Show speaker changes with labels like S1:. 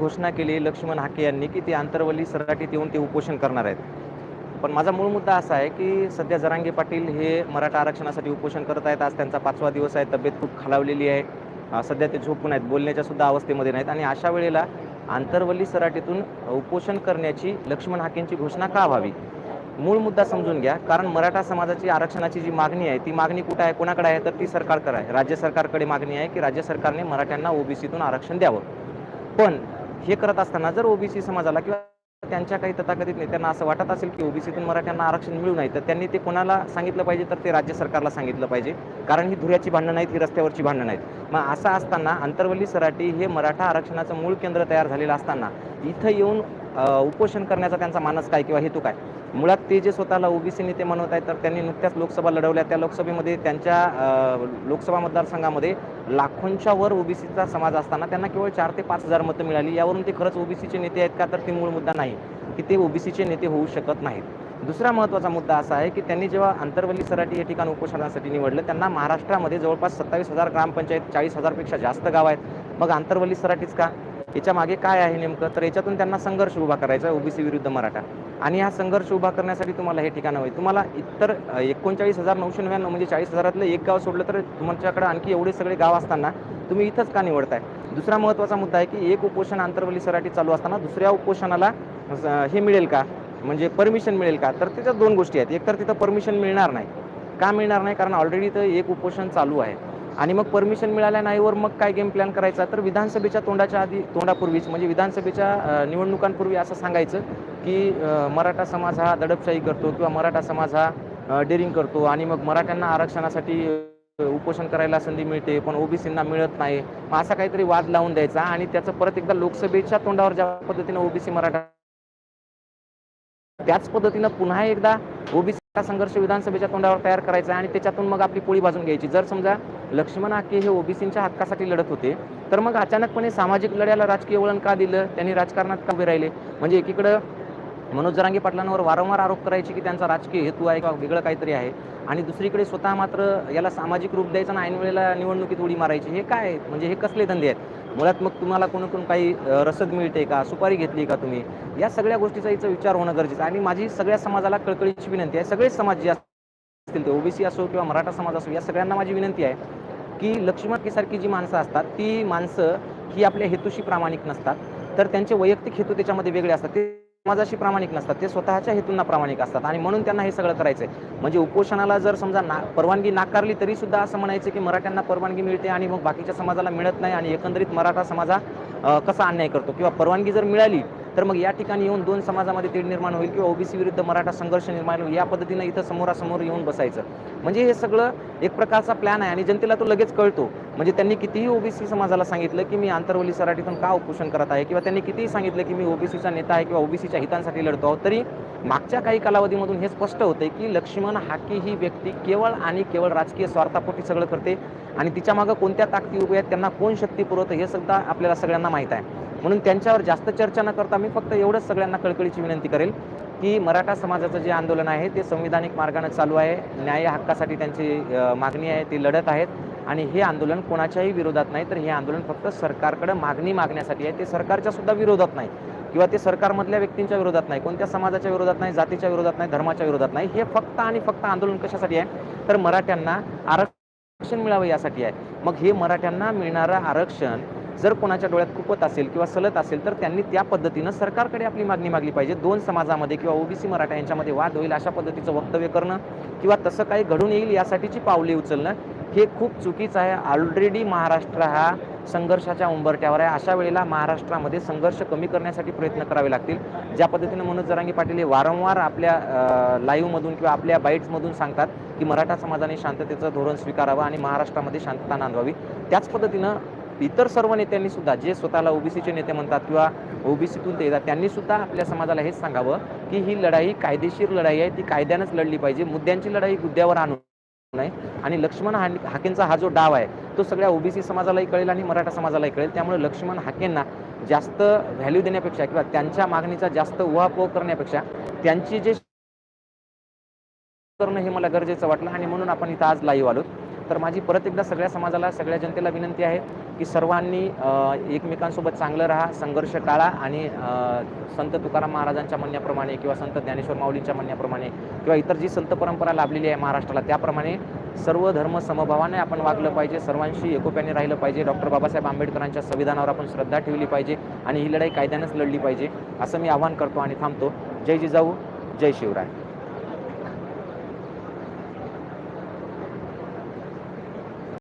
S1: घोषणा केली लक्ष्मण हाके यांनी की ते आंतरवली सराटीत येऊन ते उपोषण करणार आहेत. पण माझा मूळ मुद्दा असा आहे की सध्या जरांगे पाटील हे मराठा आरक्षणासाठी उपोषण करत आहेत. आज त्यांचा पाचवा दिवस आहे. तब्येत खूप खालावलेली आहे. सध्या ते झोपून आहेत. बोलण्याच्या सुद्धा अवस्थेमध्ये नाहीत. आणि अशा वेळेला आंतरवली सराटीतून उपोषण करण्याची लक्ष्मण हाकेंची घोषणा का व्हावी? मूळ मुद्दा समजून घ्या. कारण मराठा समाजाची आरक्षणाची जी मागणी आहे ती मागणी कुठं आहे कोणाकडे आहे तर ती सरकारकडे आहे. राज्य सरकारकडे मागणी आहे की राज्य सरकारने मराठ्यांना ओबीसीतून आरक्षण द्यावं. पण हे करत असताना जर ओबीसी समाजाला किंवा त्यांच्या काही तथाकथित नेत्यांना असं वाटत असेल की ओबीसीतून मराठ्यांना आरक्षण मिळू नये तर त्यांनी ते कोणाला सांगितलं पाहिजे? तर ते राज्य सरकारला सांगितलं पाहिजे. कारण ही धुऱ्याची भांडणं नाहीत ही रस्त्यावरची भांडणं नाहीत. मग असं असताना अंतर्वल्ली सराटी हे मराठा आरक्षणाचं मूळ केंद्र तयार झालेलं असताना इथं येऊन उपोषण करण्याचा त्यांचा मानस काय किंवा हेतू काय? मुळात ते जे स्वतःला ओबीसी नेते म्हणत आहेत तर त्यांनी नुकत्याच लोकसभा लढवल्या. त्या लोकसभेमध्ये त्यांच्या लोकसभा मतदारसंघामध्ये लाखोंच्या वर ओबीसीचा समाज असताना त्यांना केवळ चार ते पाच हजार मतं मिळाली. यावरून ते खरंच ओबीसीचे नेते आहेत का? तर ते मूळ मुद्दा नाही की ते ओबीसीचे नेते होऊ शकत नाहीत. दुसरा महत्त्वाचा मुद्दा असा आहे की त्यांनी जेव्हा आंतरवली सराटी हे ठिकाण उपोषणासाठी निवडलं त्यांना महाराष्ट्रामध्ये जवळपास सत्तावीस हजार ग्रामपंचायत चाळीस हजारपेक्षा जास्त गाव आहेत. मग आंतरवली सराटीच का? याच्या मागे काय आहे नेमकं? तर याच्यातून त्यांना संघर्ष उभा करायचा आहे ओबीसी विरुद्ध मराठा. आणि हा संघर्ष उभा करण्यासाठी तुम्हाला हे ठिकाण हवं तुम्हाला इतर एकोणचाळीस हजार नऊशे नव्याण्णव म्हणजे चाळीस हजारातलं एक गाव सोडलं तर तुमच्याकडे आणखी एवढे सगळे गाव असताना तुम्ही इथंच का निवडताय? दुसरा महत्त्वाचा मुद्दा आहे की एक उपोषण आंतरवली सराठी चालू असताना दुसऱ्या उपोषणाला हे मिळेल का? म्हणजे परमिशन मिळेल का? तर त्याच्यात दोन गोष्टी आहेत. एक तर तिथं परमिशन मिळणार नाही. का मिळणार नाही? कारण ऑलरेडी इथं एक उपोषण चालू आहे. आणि मग परमिशन मिळाल्या नाहीवर मग काय गेम प्लॅन करायचा? तर विधानसभेच्या तोंडाच्या आधी तोंडापूर्वीच म्हणजे विधानसभेच्या निवडणुकांपूर्वी असं सांगायचं की मराठा समाज हा दडपशाही करतो किंवा मराठा समाज हा डेअरिंग करतो आणि मग मराठ्यांना आरक्षणासाठी उपोषण करायला संधी मिळते पण ओबीसींना मिळत नाही. मग असा काहीतरी वाद लावून द्यायचा आणि त्याचं परत एकदा लोकसभेच्या तोंडावर ज्या पद्धतीनं ओबीसी मराठा त्याच पद्धतीनं पुन्हा एकदा ओबीसी संघर्ष विधानसभेच्या तोंडावर तयार करायचा आणि त्याच्यातून मग आपली पोळी भाजून घ्यायची. जर समजा लक्ष्मण आके हे ओबीसींच्या हक्कासाठी लढत होते तर मग अचानकपणे सामाजिक लढ्याला राजकीय वळण का दिलं? त्यांनी राजकारणात का उभे राहिले? म्हणजे एकीकडं मनोज जरांगे पाटलांवर वारंवार आरोप करायचे की त्यांचा राजकीय हेतू आहे किंवा वेगळं काहीतरी आहे. आणि दुसरीकडे स्वतः मात्र याला सामाजिक रूप द्यायचं आणि ऐनवेळेला निवडणुकीत उडी मारायची. हे काय म्हणजे हे कसले धंदे आहेत? मुळात मग तुम्हाला कोणाकडून काही रसद मिळते का? सुपारी घेतली का तुम्ही? या सगळ्या गोष्टीचा इथं विचार होणं गरजेचं आहे. आणि माझी सगळ्या समाजाला कळकळीची विनंती आहे. सगळेच समाज जे असतील ते ओबीसी असो किंवा मराठा समाज असो या सगळ्यांना माझी विनंती आहे की लक्ष्मण जी माणसं असतात ती माणसं ही आपल्या हेतूशी प्रामाणिक नसतात. तर त्यांचे वैयक्तिक हेतू त्याच्यामध्ये वेगळे असतात. ते समाजाशी प्रामाणिक नसतात ते स्वतःच्या हेतूंना प्रामाणिक असतात आणि म्हणून त्यांना हे सगळं करायचं आहे म्हणजे उपोषणाला जर समजा ना परवानगी नाकारली तरी सुद्धा असं म्हणायचं की मराठ्यांना परवानगी मिळते आणि मग बाकीच्या समाजाला मिळत नाही आणि एकंदरीत मराठा समाजा कसा अन्याय करतो? किंवा परवानगी जर मिळाली तर मग या ठिकाणी येऊन दोन समाजामध्ये तेढ निर्माण होईल किंवा ओबीसी विरुद्ध मराठा संघर्ष निर्माण होईल या पद्धतीनं इथं समोरासमोर येऊन बसायचं. म्हणजे हे सगळं एक प्रकारचा प्लॅन आहे आणि जनतेला तो लगेच कळतो. म्हणजे त्यांनी कितीही ओबीसी समाजाला सांगितलं की मी आंतरवली सराठीतून का उपोषण करत आहे किंवा त्यांनी कितीही सांगितलं की मी ओबीसीचा नेता आहे किंवा ओबीसीच्या हितांसाठी लढतो आहोत तरी मागच्या काही कालावधीमधून हे स्पष्ट होते की लक्ष्मण हाकी ही व्यक्ती केवळ आणि केवळ राजकीय स्वार्थापोटी सगळं करते आणि तिच्या मागं कोणत्या ताकदी उभ्या आहेत त्यांना कोण शक्ती पुरवतं हे सुद्धा आपल्याला सगळ्यांना माहीत आहे. म्हणून त्यांच्यावर जास्त चर्चा न करता मी फक्त एवढंच सगळ्यांना कळकळीची विनंती करेल की मराठा समाजाचं जे आंदोलन आहे ते संविधानिक मार्गाने चालू आहे. न्याय हक्कासाठी त्यांची मागणी आहे ती लढत आहेत. आणि हे आंदोलन कोणाच्याही विरोधात नाही तर हे आंदोलन फक्त सरकारकडे मागणी मागण्यासाठी आहे. ते सरकारच्या सुद्धा विरोधात नाही. किंवा ते सरकारमधल्या व्यक्तींच्या विरोधात नाही कोणत्या समाजाच्या विरोधात नाही जातीच्या विरोधात नाही धर्माच्या विरोधात नाही. हे फक्त आणि फक्त आंदोलन कशासाठी आहे? तर मराठ्यांना आरक्षण मिळावं यासाठी आहे. मग हे मराठ्यांना मिळणारं आरक्षण जर कोणाच्या डोळ्यात खुपत असेल किंवा सलत असेल तर त्यांनी त्या पद्धतीनं सरकारकडे आपली मागणी मागली पाहिजे. दोन समाजामध्ये किंवा ओबीसी मराठा यांच्यामध्ये वाद होईल अशा पद्धतीचं वक्तव्य करणं किंवा तसं काही घडून येईल यासाठीची पावले उचलणं हे खूप चुकीचं आहे. ऑलरेडी महाराष्ट्र हा संघर्षाच्या उंबरट्यावर आहे. अशा वेळेला महाराष्ट्रामध्ये संघर्ष कमी करण्यासाठी प्रयत्न करावे लागतील. ज्या पद्धतीनं मनोज जरांगी पाटील हे वारंवार आपल्या लाईव्हमधून किंवा आपल्या बाईट्समधून सांगतात की मराठा समाजाने शांततेचं धोरण स्वीकारावं आणि महाराष्ट्रामध्ये शांतता नांदवावी. त्याच पद्धतीनं इतर सर्व नेत्यांनी सुद्धा जे स्वतःला ओबीसीचे नेते म्हणतात किंवा ओबीसीतून ते येतात त्यांनी सुद्धा आपल्या समाजाला हेच सांगावं की ही लढाई कायदेशीर लढाई आहे ती कायद्यानंच लढली पाहिजे. मुद्द्यांची लढाई मुद्द्यावर आणू नाही आणि लक्ष्मण हाकेंचा हा जो डाव आहे तो सगळ्या ओबीसी समाजालाही कळेल आणि मराठा समाजालाही कळेल. त्यामुळे लक्ष्मण हाकेंना जास्त व्हॅल्यू देण्यापेक्षा किंवा त्यांच्या मागणीचा जास्त उहापोह करण्यापेक्षा त्यांची जे करणं हे मला गरजेचं वाटलं आणि म्हणून आपण इथं आज लाईव्ह आलो तर माझी परत एकदा सगळ्या समाजाला सगळ्या जनतेला विनंती आहे की सर्वांनी एकमेकांसोबत चांगलं राहा संघर्ष टाळा आणि संत तुकाराम महाराजांच्या म्हणण्याप्रमाणे किंवा संत ज्ञानेश्वर माऊलींच्या म्हणण्याप्रमाणे किंवा इतर जी संत परंपरा लाभलेली आहे महाराष्ट्राला त्याप्रमाणे सर्व धर्म समभावाने आपण वागलं पाहिजे सर्वांशी एकोप्याने राहिलं पाहिजे. डॉक्टर बाबासाहेब आंबेडकरांच्या संविधानावर आपण श्रद्धा ठेवली पाहिजे आणि ही लढाई कायद्यानंच लढली पाहिजे असं मी आवाहन करतो आणि थांबतो. जय जिजाऊ जय शिवराय.